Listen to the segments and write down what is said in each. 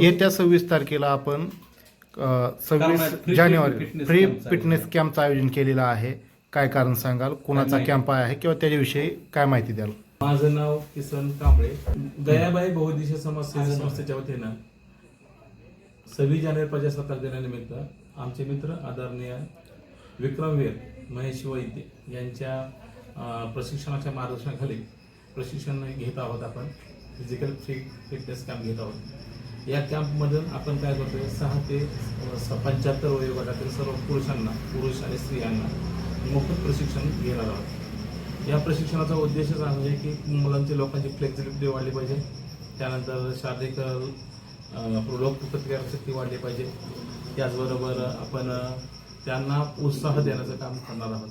येत्या सव्वीस तारखेला आपण सव्वीस जानेवारी फ्री फिटनेस कॅम्पचं आयोजन केलेलं आहे. काय कारण सांगाल? कुणाचा? कॅम्प आहे किंवा त्याच्याविषयी काय माहिती द्याल? माझं नाव किसन कांबळे. दयाबाई बहुद्देशीय समाज संस्थेच्या वतीनं सव्वीस जानेवारी प्रजासत्ताक दिनानिमित्त आमचे मित्र आदरणीय विक्रमवीर महेश वैद्य यांच्या प्रशिक्षणाच्या मार्गदर्शनाखाली प्रशिक्षण घेत आहोत आपण. फिजिकल फ्री फिटनेस कॅम्प घेत आहोत. या कॅम्पमधून आपण काय करतोय सहा ते पंच्याहत्तर वयोगटातील सर्व पुरुषांना पुरुष आणि स्त्रियांना मोफत प्रशिक्षण घेणार आहोत. या प्रशिक्षणाचा उद्देशच आहे की मुलांची लोकांची फ्लेक्झिबिलिटी वाढली पाहिजे. त्यानंतर शारीरिक अ, शक्ती वाढली पाहिजे. त्याचबरोबर आपण त्यांना उत्साह देण्याचं काम करणार आहोत.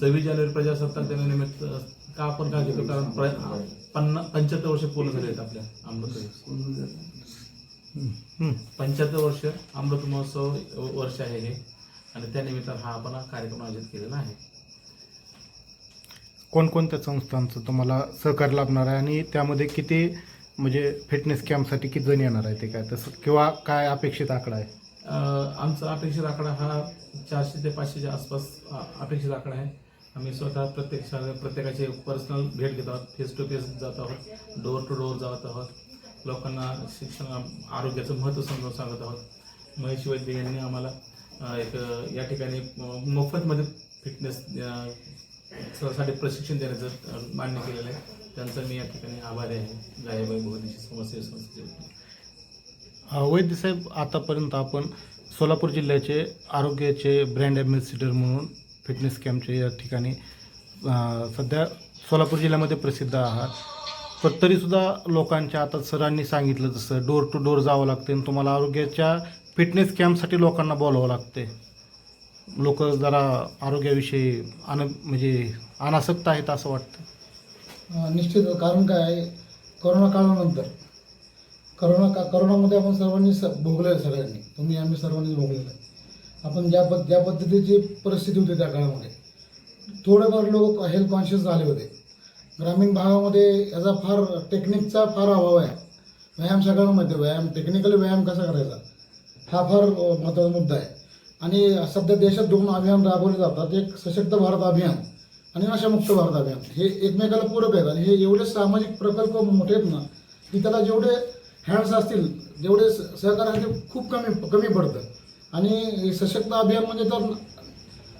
सव्वीस जानेवारी प्रजासत्ताक दिनानिमित्त का आपण काय घेतो? कारण प्र पन्ना पंच्याहत्तर वर्ष पूर्ण झाले आहेत आपल्या अमृत पंच्याहत्तर वर्ष अमृत महोत्सव वर्ष आहे हे. आणि त्यानिमित्त हा आपण कार्यक्रम आयोजित केलेला आहे. कोणकोणत्या संस्थांचं तुम्हाला सहकार्य लाभणार आहे आणि त्यामध्ये किती म्हणजे फिटनेस कॅम्पसाठी किती जण येणार आहे ते काय? तसं किंवा काय अपेक्षित आकडा आहे? अ, आमचा अपेक्षित आकडा हा चारशे ते पाचशेच्या आसपास अ, अपेक्षित आकडा आहे. आम्ही स्वतः प्रत्येक शाळे प्रत्येकाचे पर्सनल भेट घेत आहोत. फेस टू फेस जात आहोत. डोअर टू डोअर जात आहोत. लोकांना शिक्षण आरोग्याचं महत्त्व समजावून सांगत आहोत. महेश वैद्य यांनी आम्हाला एक या ठिकाणी मोफतमध्ये फिटनेस साठी प्रशिक्षण देण्याचं मान्य केलेलं आहे. त्यांचा मी या ठिकाणी आभारी आहे. गायबाई बहुदेशी समस्या संस्थेच्या वतीने. वैद्य साहेब आतापर्यंत आपण सोलापूर जिल्ह्याचे आरोग्याचे ब्रँड ॲम्बॅसिडर म्हणून फिटनेस कॅम्पचे या ठिकाणी सध्या सोलापूर जिल्ह्यामध्ये प्रसिद्ध आहात. पण तरीसुद्धा लोकांच्या आता सरांनी सांगितलं जसं डोर टू डोर जावं लागते आणि तुम्हाला आरोग्याच्या फिटनेस कॅम्पसाठी लोकांना बोलावं लागते. लोक जरा आरोग्याविषयी अन म्हणजे अनासक्त आहेत असं वाटतं. निश्चित कारण काय आहे? करोना काळानंतर. करोना का करोनामध्ये आपण सर्वांनी स भोगलं आहे सगळ्यांनी. तुम्ही आम्ही सर्वांनी भोगलेलं आहे. आपण ज्या पद ज्या पद्धतीची परिस्थिती होती त्या काळामध्ये थोडेफार लोक हेल्थ कॉन्शियस झाले होते. ग्रामीण भागामध्ये याचा फार टेक्निकचा फार अभाव आहे. व्यायाम सगळ्यांमध्ये व्यायाम टेक्निकली व्यायाम कसा करायचा? हा फार महत्त्वाचा मुद्दा आहे. आणि सध्या देशात दोन अभियान राबवले जातात एक सशक्त भारत अभियान आणि नशामुक्त भारत अभियान. हे एकमेकाला पूरक आहेत आणि हे एवढे सामाजिक प्रकल्प मोठे आहेत ना की त्याला जेवढे हँड्स असतील जेवढे स- सहकार्य ते खूप कमी कमी पडतं. आणि सशक्त अभियान म्हणजे तर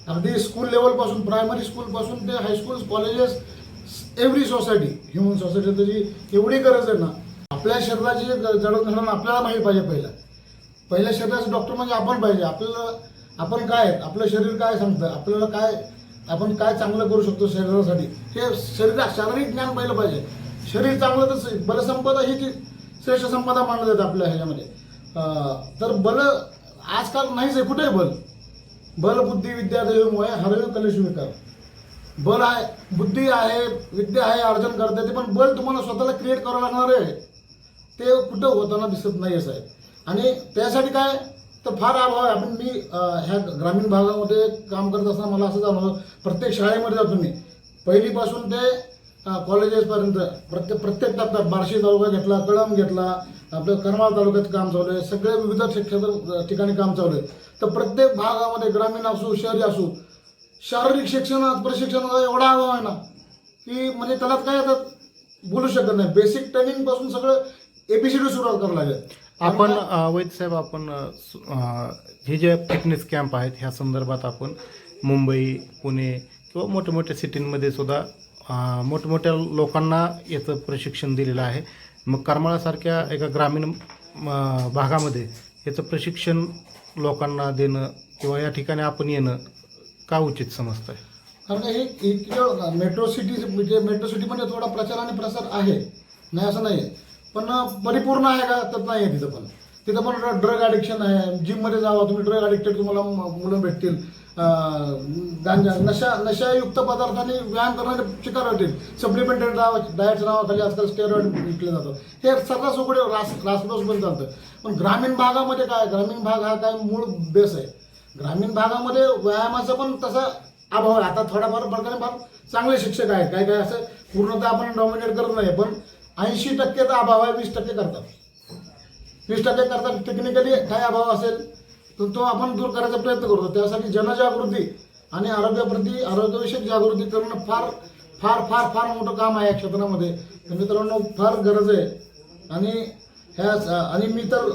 अगदी स्कूल लेवलपासून प्रायमरी स्कूलपासून ते high school colleges every society human society त्याची एवढी गरज आहे ना आपल्या शरीराची जडणघडण आपल्याला माहीत पाहिजे पहिलं. पहिल्या शरीराचं डॉक्टर म्हणजे आपण पाहिजे. आपल्याला आपण काय आहेत? आपलं शरीर काय सांगतं आपल्याला काय आपण काय चांगलं करू शकतो शरीरासाठी? हे शरीर शारीरिक ज्ञान पहिलं पाहिजे. शरीर चांगलं तर बलसंपदा ही ती श्रेष्ठ संपदा मानलं जातं आपल्या ह्याच्यामध्ये. तर बल आजकाल नाहीच आहे. कुठेही बल? बल बुद्धी विद्या देवमुळे हरवे कलेश विकार बल आहे बुद्धी आहे विद्या आहे अर्जन करता येते पण बल तुम्हाला स्वतःला क्रिएट करावं लागणार आहे. ते कुठं होताना दिसत नाही असं आहे आणि त्यासाठी काय तर फार अभाव आहे. आपण मी ह्या ग्रामीण भागामध्ये काम करत असताना मला असं जाणवलं प्रत्येक शाळेमध्ये जातो मी. पहिलीपासून ते कॉलेजेसपर्यंत प्रत्येक प्रत्येक टप्प्यात बार्शी तालुका घेतला कळम घेतला आपलं करमाळ तालुक्यात काम चालू आहे सगळे विविध क्षेत्र ठिकाणी काम चालू आहे. तर प्रत्येक भागामध्ये ग्रामीण असू शहरी असू शारीरिक शिक्षणात प्रशिक्षणाचा एवढा अभाव आहे ना की म्हणजे त्याला काय आता बोलू शकत नाही. बेसिक ट्रेनिंगपासून सगळं एबीसीडी सुरुवात करावं लागेल. आपण वैद्य साहेब आपण हे जे फिटनेस कॅम्प आहेत ह्या संदर्भात आपण मुंबई पुणे किंवा मोठमोठ्या सिटींमध्ये सुद्धा मोठमोठ्या लोकांना याचं प्रशिक्षण दिलेलं आहे. मग करमाळासारख्या एका ग्रामीण म, भागामध्ये याचं प्रशिक्षण लोकांना देणं किंवा या ठिकाणी आपण येणं का उचित समजतं आहे कारण हे एक मेट्रो सिटी म्हणजे मेट्रो सिटीमध्ये थोडा प्रचार आणि प्रसार आहे. नाही असं नाही आहे पण परिपूर्ण आहे का? तर नाही आहे तिथं पण. तिथं पण ड्रग ॲडिक्शन आहे. जिममध्ये जावा तुम्ही ड्रग ॲडिक्टेड तुम्हाला मुलं भेटतील. गांजा नशा नशायुक्त पदार्थाने व्यायाम करणारे शिकार होतील. सप्लिमेंटरी डायटच्या नावाखाली आजकाल स्टेरॉइड विकले जातं हे सर्रास उघडे रास रासरोस पण चालतं. पण ग्रामीण भागामध्ये काय? ग्रामीण भाग हा काय मूळ बेस आहे. ग्रामीण भागामध्ये व्यायामाचा पण तसा अभाव आहे. आता थोडाफार प्रकारे फार चांगले शिक्षक आहेत. काय काय असं पूर्णतः आपण डॉमिनेट करत नाही पण ऐंशी टक्केचा अभाव आहे वीस टक्के करतात. वीस टक्के करतात. टेक्निकली काय अभाव असेल तर तो आपण दूर करायचा प्रयत्न करतो. त्यासाठी जनजागृती आणि आरोग्याप्रती आरोग्यविषयक जागृती करणं फार फार फार फार मोठं काम आहे या क्षेत्रामध्ये. तर मित्रांनो फार गरज आहे. आणि ह्या आणि मी तर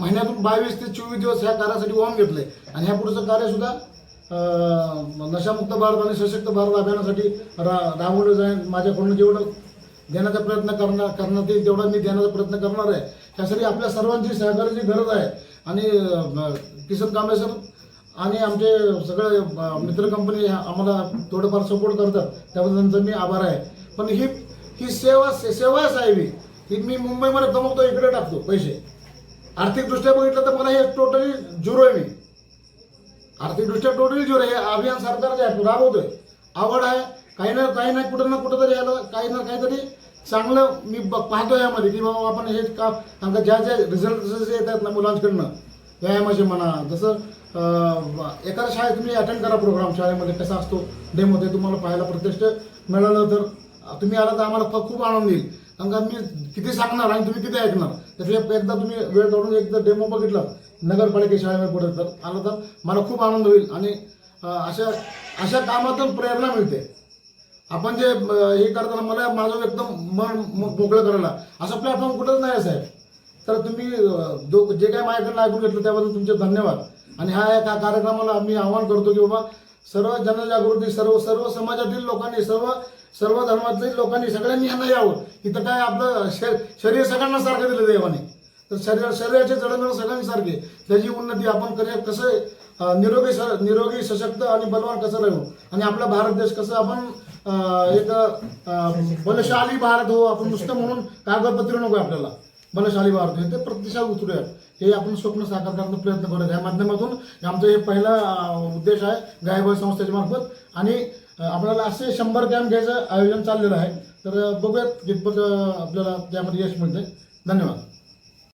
महिन्यातून बावीस ते चोवीस दिवस ह्या कार्यासाठी वाम घेतलं आहे आणि ह्या पुढचं कार्यसुद्धा नशामुक्त भारत आणि सशक्त भारत अभियानासाठी रा राबवलं जाईल. माझ्याकडून जेवढं देण्याचा प्रयत्न करणार करणार ते तेवढा मी देण्याचा प्रयत्न करणार आहे. त्यासाठी आपल्या सर्वांची सहकार्याची गरज आहे. आणि किसन कांबळे सर आणि आमचे सगळे मित्र कंपनी आम्हाला थोडंफार सपोर्ट करतात. त्याबद्दल त्यांचा मी आभार आहे. पण ही ही सेवा सेवा आहे साहेब ही मी मुंबईमध्ये कमवतो इकडे टाकतो पैसे. आर्थिकदृष्ट्या बघितलं तर मला हे टोटली झिरो आहे मी. आर्थिकदृष्ट्या टोटली झिरो हे अभियान सरकारचे आहे राबवतोय. आवड आहे काही ना काही ना कुठं ना कुठं तरी याला काही ना काहीतरी चांगलं मी ब- पाहतो यामध्ये की बाबा आपण हे का आमचं ज्या ज्या रिझल्ट जसे येतात ना मुलांकडनं व्यायामाचे म्हणा जसं एखाद्या शाळेत तुम्ही अटेंड करा प्रोग्राम शाळेमध्ये कसा असतो डेमो ते तुम्हाला पाहायला प्रत्यक्ष मिळालं तर तुम्ही आला तर आम्हाला फ- खूप आनंद येईल. कारण का मी किती सांगणार आणि तुम्ही किती ऐकणार? त्याच्या एकदा तुम्ही वेळ काढून एकदा डेमो बघितला नगरपालिका पुढे तर आला तर मला खूप आनंद होईल आणि अशा अशा कामातून प्रेरणा मिळते. आपण जे हे करताना मला माझं एकदम मन मोकळं करायला. असा प्लॅटफॉर्म कुठंच नाही आहे साहेब. तर तुम्ही जो जे काय माझ्याकडनं ऐकून घेतलं त्याबद्दल तुमचे धन्यवाद. आणि हा एका कार्यक्रमाला मी आवाहन करतो की बाबा सर्व जनजागृती सर्व सर्व समाजातील लोकांनी सर्व सर्व धर्मातील लोकांनी सगळ्यांनी यांना यावं. इथं काय आपलं शर शरीर सगळ्यांना सारखं दिलं देवाने. तर शरीर शरीराचे जडणघडण सगळ्यांनी सारखे. त्याची उन्नती आपण करूया. कसं निरोगी स- निरोगी सशक्त आणि बलवान कसं राहू? आणि आपला भारत देश कसं आपण एक बलशाली भारत हो आपण नुसतं म्हणून कागदपत्र नको आपल्याला. बलशाली भारत ते प्रतिसाद उतरूयात हे आपण स्वप्न साकार करण्याचा प्रयत्न करत या माध्यमातून आमचं हे पहिला उद्देश आहे गायबळ संस्थेच्या मार्फत. आणि आपल्याला असे शंभर कॅम्प घ्यायचं आयोजन चाललेलं आहे. तर बघूयात कितपत आपल्याला त्यामध्ये यश मिळतंय. धन्यवाद.